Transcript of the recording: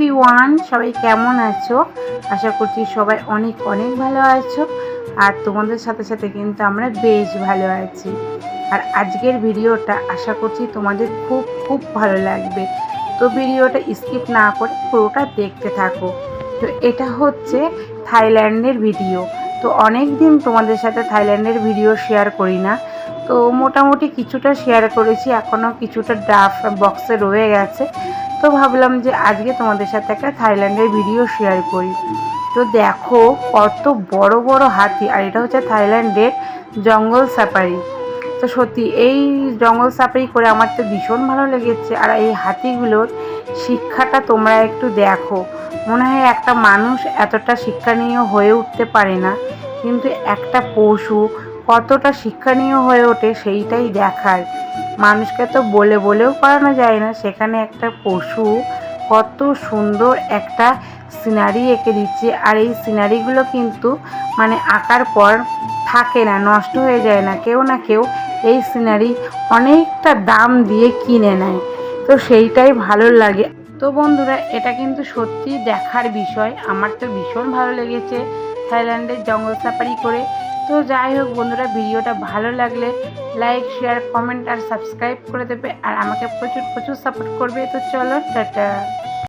Everyone সবাই কেমন আছো? আশা করছি সবাই অনেক অনেক ভালো আছো। আর তোমাদের সাথে সাথে কিন্তু আমরা বেশ ভালো আছি। আর আজকের ভিডিওটা আশা করছি তোমাদের খুব খুব ভালো লাগবে। তো ভিডিওটা স্কিপ না করে পুরোটা দেখতে থাকো। তো এটা হচ্ছে থাইল্যান্ডের ভিডিও। তো অনেক দিন তোমাদের সাথে থাইল্যান্ডের ভিডিও শেয়ার করি না। তো মোটামুটি কিছুটা শেয়ার করেছি, এখনও কিছুটা ড্রাফ বক্সে রয়ে গেছে। তো ভাবলাম যে আজকে তোমাদের সাথে একটা থাইল্যান্ডের ভিডিও শেয়ার করি। তো দেখো কত বড় বড় হাতি, আর এটা হচ্ছে থাইল্যান্ডের জঙ্গল সাফারি তো সত্যি এই জঙ্গল সাফারি করে আমার তো ভীষণ ভালো লেগেছে, আর এই হাতিগুলোর শিক্ষাটা তোমরা একটু দেখো। মনে হয় একটা মানুষ এতটা শিক্ষণীয় হয়ে উঠতে পারে না, কিন্তু একটা পশু কতটা শিক্ষণীয় হয়ে ওঠে সেইটাই দেখার। মানুষকে তো বলে বলেও করানো যায় না। সেখানে একটা পশু কত সুন্দর একটা সিনারি এঁকে দিচ্ছে। আর এই সিনারিগুলো কিন্তু মানে আঁকার পর থাকে না, নষ্ট হয়ে যায় না। কেউ না কেউ এই সিনারি অনেকটা দাম দিয়ে কিনে নেয়। তো সেইটাই ভালো লাগে। তো বন্ধুরা, এটা কিন্তু সত্যি দেখার বিষয়। আমার তো ভীষণ ভালো লেগেছে। থাইল্যান্ডের জঙ্গল সাফারি করে তো যাই হোক বন্ধুরা, ভিডিওটা ভালো লাগলে লাইক শেয়ার কমেন্ট আর সাবস্ক্রাইব করে দেবে আর আমাকে প্রচুর প্রচুর সাপোর্ট করবে। তো চলো, টাটা।